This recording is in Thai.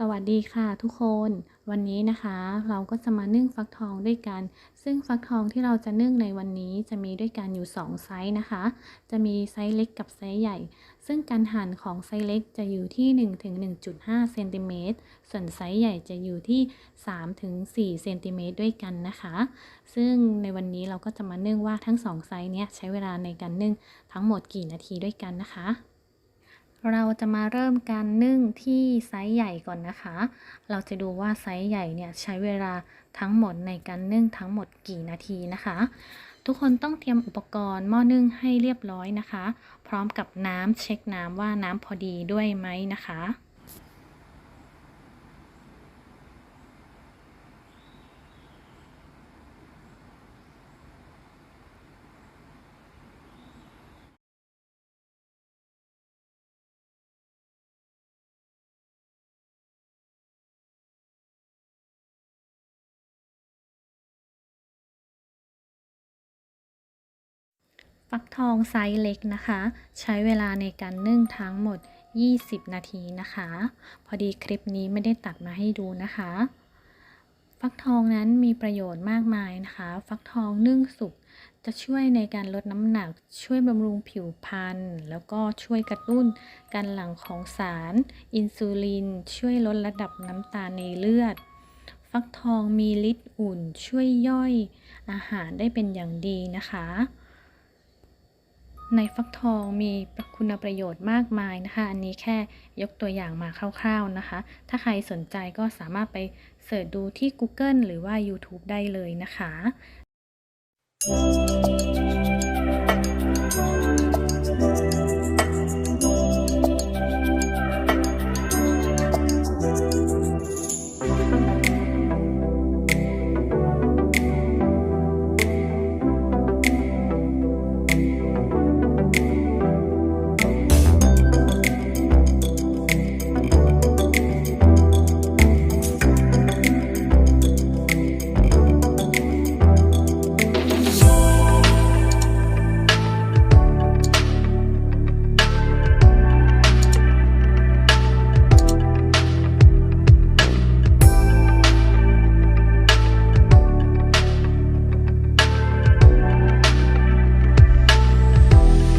สวัสดีค่ะทุกคน วันนี้นะคะเราก็จะมานึ่งฟักทองด้วยกัน ซึ่งฟักทองที่เราจะนึ่งในวันนี้จะมีด้วยกันอยู่ 2 ไซส์นะคะ จะมีไซส์เล็กกับไซส์ใหญ่ ซึ่งการหั่นของไซส์เล็กจะอยู่ที่1ถึง1.5เซนติเมตรส่วนไซส์ใหญ่จะอยู่ที่3ถึง4เซนติเมตรด้วยกันนะคะ ซึ่งในวันนี้เราก็จะมานึ่งว่าทั้ง 2 ไซส์เนี้ยใช้เวลาในการนึ่งทั้งหมดกี่นาทีด้วยกันนะคะ เราจะมาเริ่มการนึ่งที่ไซส์ใหญ่ก่อนนะคะ เราจะดูว่าไซส์ใหญ่เนี่ยใช้เวลาทั้งหมดในการนึ่งทั้งหมดกี่นาทีนะคะ ทุกคนต้องเตรียมอุปกรณ์หม้อนึ่งให้เรียบร้อยนะคะ พร้อมกับน้ำเช็คน้ำว่าน้ำพอดีด้วยไหมนะคะ ฟักทองไซส์เล็กนะคะ ใช้เวลาในการนึ่งทั้งหมด 20 นาทีนะคะ พอดีคลิปนี้ไม่ได้ตัดมาให้ดูนะคะ ฟักทองนั้นมีประโยชน์มากมายนะคะ ฟักทองนึ่งสุกจะช่วยในการลดน้ำหนัก ช่วยบำรุงผิวพรรณแล้วก็ช่วยกระตุ้นการหลั่งของสาร อินซูลิน ช่วยลดระดับน้ำตาลในเลือด ฟักทองมีฤทธิ์อุ่น ช่วยย่อยอาหารได้เป็นอย่างดีนะคะ ในฟักทองมีคุณประโยชน์มากมายนะคะ อันนี้แค่ยกตัวอย่างมาคร่าวๆนะคะ ถ้าใครสนใจก็สามารถไปเสิร์ชดูที่ Google หรือว่า YouTube ได้เลยนะคะ